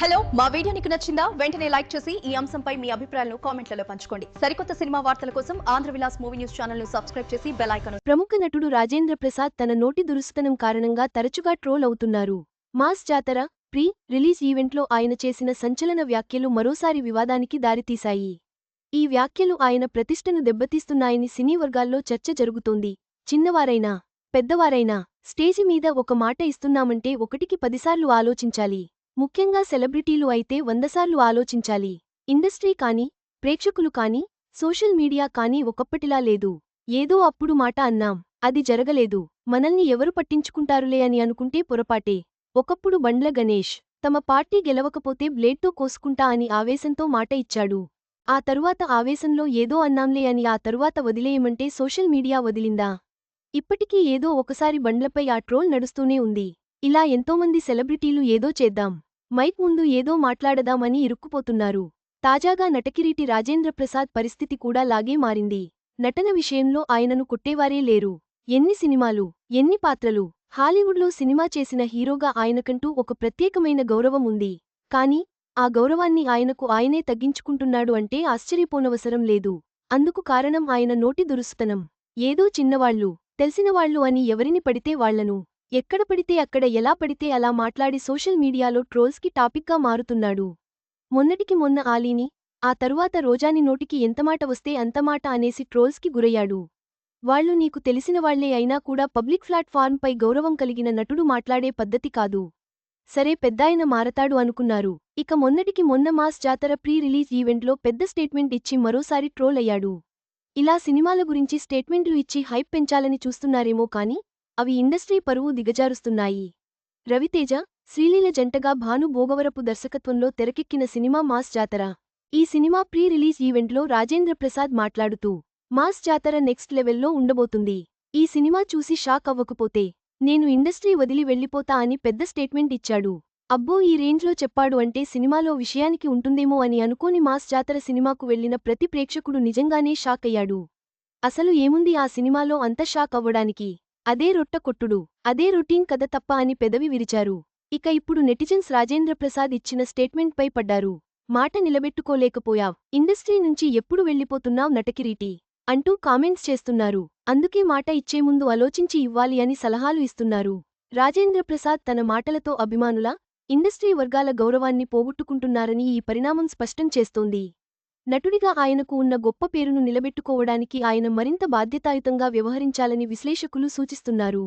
Hello మా video నీకు నచ్చిందా? వెంటనే లైక్ చేసి ఈ అంశంపై మీ అభిప్రాయాలను కామెంట్లలో పంచుకోండి. సరికొత్త సినిమా వార్తల కోసం ఆంధ్ర విలాస్ మూవీ న్యూస్ ఛానల్ను సబ్స్క్రైబ్ చేసి బెల్ ఐకాన్ ప్రముఖ నటుడు రాజేంద్ర ప్రసాద్ తన నోటి దురుస్తనం కారణంగా తరచుగా ట్రోల్ అవుతున్నారు. మాస్ జాతర ప్రీ రిలీజ్ ఈవెంట్లో ఆయన చేసిన సంచలన వ్యాఖ్యలు మరోసారి వివాదానికి దారితీశాయి. ఈ వ్యాఖ్యలు ఆయన ప్రతిష్టను దెబ్బతీస్తున్నాయని సినీ వర్గాల్లో చర్చ జరుగుతోంది. చిన్నవారైనా పెద్దవారైనా స్టేజి మీద ఒక మాట ఇస్తున్నామంటే ఒకటికి పదిసార్లు ఆలోచించాలి. ముఖ్యంగా సెలబ్రిటీలు అయితే వందసార్లు ఆలోచించాలి. ఇండస్ట్రీ కాని ప్రేక్షకులు కాని సోషల్ మీడియా కానీ ఒకప్పటిలా లేదు. ఏదో అప్పుడు మాట అన్నాం అది జరగలేదు. మనల్ని ఎవరు పట్టించుకుంటారులే అని అనుకుంటే పొరపాటే. ఒకప్పుడు బండ్ల గణేష్ తమ పార్టీ గెలవకపోతే బ్లేడ్తో కోసుకుంటా అని ఆవేశంతో మాట ఇచ్చాడు. ఆ తరువాత ఆవేశంలో ఏదో అన్నాంలే అని ఆ తరువాత వదిలేయమంటే సోషల్ మీడియా వదిలిందా? ఇప్పటికీ ఏదో ఒకసారి బండ్లపై ఆ ట్రోల్ నడుస్తూనే ఉంది. ఇలా ఎంతోమంది సెలబ్రిటీలు ఏదో చేద్దాం. మైక్ ముందు ఏదో మాట్లాడదామని ఇరుక్కుపోతున్నారు. తాజాగా నటకిరీటి రాజేంద్రప్రసాద్ పరిస్థితి కూడా లాగే మారింది. నటన విషయంలో ఆయనను కొట్టేవారే లేరు. ఎన్ని సినిమాలు ఎన్ని పాత్రలు హాలీవుడ్లో సినిమా చేసిన హీరోగా ఆయనకంటూ ఒక ప్రత్యేకమైన గౌరవం ఉంది. కాని ఆ గౌరవాన్ని ఆయనకు ఆయనే తగ్గించుకుంటున్నాడు అంటే ఆశ్చర్యపోనవసరం లేదు. అందుకు కారణం ఆయన నోటి దురుస్తనం. ఏదో చిన్నవాళ్ళు తెలిసినవాళ్ళు అని ఎవరిని పడితే వాళ్ళను ఎక్కడ పడితే అక్కడ ఎలా పడితే అలా మాట్లాడి సోషల్ మీడియాలో ట్రోల్స్కి టాపిక్గా మారుతున్నాడు. మొన్నటికి మొన్న ఆలీని ఆ తరువాత రోజాని నోటికి ఎంతమాట వస్తే అంతమాట అనేసి ట్రోల్స్కి గురయ్యాడు. వాళ్ళు నీకు తెలిసిన వాళ్ళే అయినా కూడా పబ్లిక్ ప్లాట్ఫారంపై గౌరవం కలిగిన నటుడు మాట్లాడే పద్ధతి కాదు. సరే పెద్దాయన మారతాడు అనుకున్నారు. ఇక మొన్నటికి మొన్న మాస్ జాతర ప్రీ రిలీజ్ ఈవెంట్లో పెద్ద స్టేట్మెంట్ ఇచ్చి మరోసారి ట్రోల్ అయ్యాడు. ఇలా సినిమాల గురించి స్టేట్మెంట్లు ఇచ్చి హైప్ పెంచాలని చూస్తున్నారేమో కాని అవి ఇండస్ట్రీ పరువు దిగజారుస్తున్నాయి. రవితేజ శ్రీలీల జంటగా భాను భోగవరపు దర్శకత్వంలో తెరకెక్కిన సినిమా మాస్ జాతర. ఈ సినిమా ప్రీ రిలీజ్ ఈవెంట్లో రాజేంద్ర ప్రసాద్ మాట్లాడుతూ మాస్ జాతర నెక్స్ట్ లెవెల్లో ఉండబోతుంది. ఈ సినిమా చూసి షాక్ అవ్వకపోతే నేను ఇండస్ట్రీ వదిలి వెళ్ళిపోతా అని పెద్ద స్టేట్మెంట్ ఇచ్చాడు. అబ్బో ఈ రేంజ్లో చెప్పాడు అంటే సినిమాలో విషయానికి ఉంటుందేమో అని అనుకోని మాస్ జాతర సినిమాకు వెళ్ళిన ప్రతి ప్రేక్షకుడు నిజంగానే షాక్ అయ్యాడు. అసలు ఏముంది ఆ సినిమాలో అంత షాక్ అవ్వడానికి? అదే రొట్ట కొట్టుడు అదే రొటీన్ కథ తప్ప అని పెదవి విరిచారు. ఇక ఇప్పుడు నెటిజన్స్ రాజేంద్రప్రసాద్ ఇచ్చిన స్టేట్మెంట్పై పడ్డారు. మాట నిలబెట్టుకోలేకపోయావ్. ఇండస్ట్రీ నుంచి ఎప్పుడు వెళ్ళిపోతున్నావ్ నటకిరీటి అంటూ కామెంట్స్ చేస్తున్నారు. అందుకే మాట ఇచ్చే ముందు ఆలోచించి ఇవ్వాలి అని సలహాలు ఇస్తున్నారు. రాజేంద్రప్రసాద్ తన మాటలతో అభిమానుల? ఇండస్ట్రీ వర్గాల గౌరవాన్ని పోగొట్టుకుంటున్నారని ఈ పరిణామం స్పష్టం చేస్తోంది. నటుడిగా ఆయనకు ఉన్న గొప్ప పేరును నిలబెట్టుకోవడానికి ఆయన మరింత బాధ్యతాయుతంగా వ్యవహరించాలని విశ్లేషకులు సూచిస్తున్నారు.